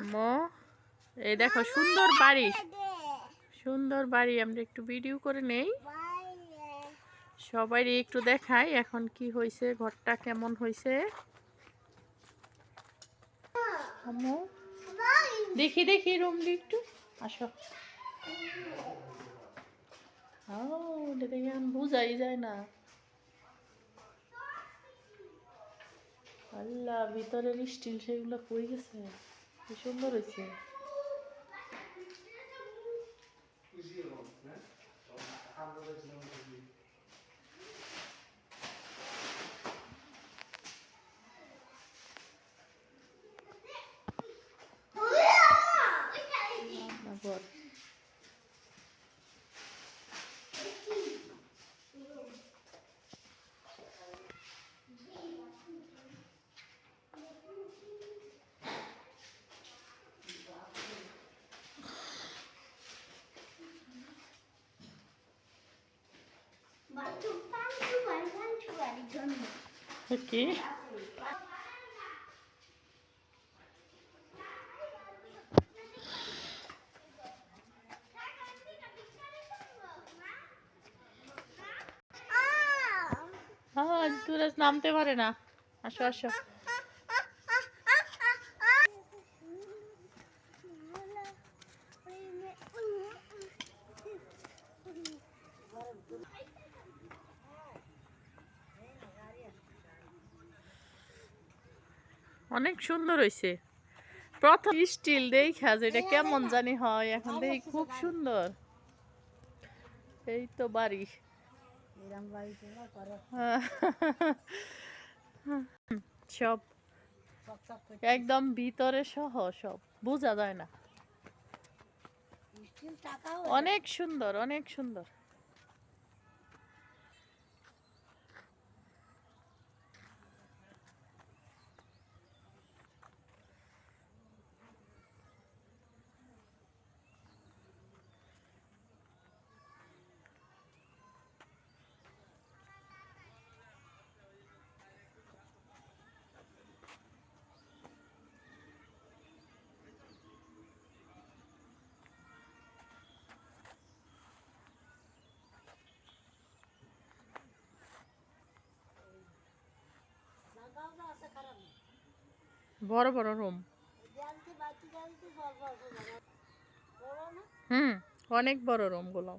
আম্মু, এই দেখো, সুন্দর বাড়ি। সুন্দর বাড়ি, আমরা একটু ভিডিও করে নেই। সবাই একটু দেখাই এখন কি হয়েছে ঘরটা কেমন হয়েছে দেখি দেখি রুম একটু। আসো। ও দেখে এখন বোঝাই যায় না। আল্লাহ, ভিতরের স্টিল সেগুলো কই গেছে? কি সুন্দর হয়েছে। আবার কি হ্যাঁ তুরাজ নামতে পারে না আসো আসো অনেক সুন্দর হয়েছে প্রথম স্টিল দেখা যেটা কেমন জানি হয়, এখন দেখি খুব সুন্দর। এই তো বাড়ি। সব একদম ভিতরে সহ সব, বোঝা যায় না। অনেক সুন্দর অনেক সুন্দর। বড় বড় রুম হুম অনেক বড় রুমগুলো।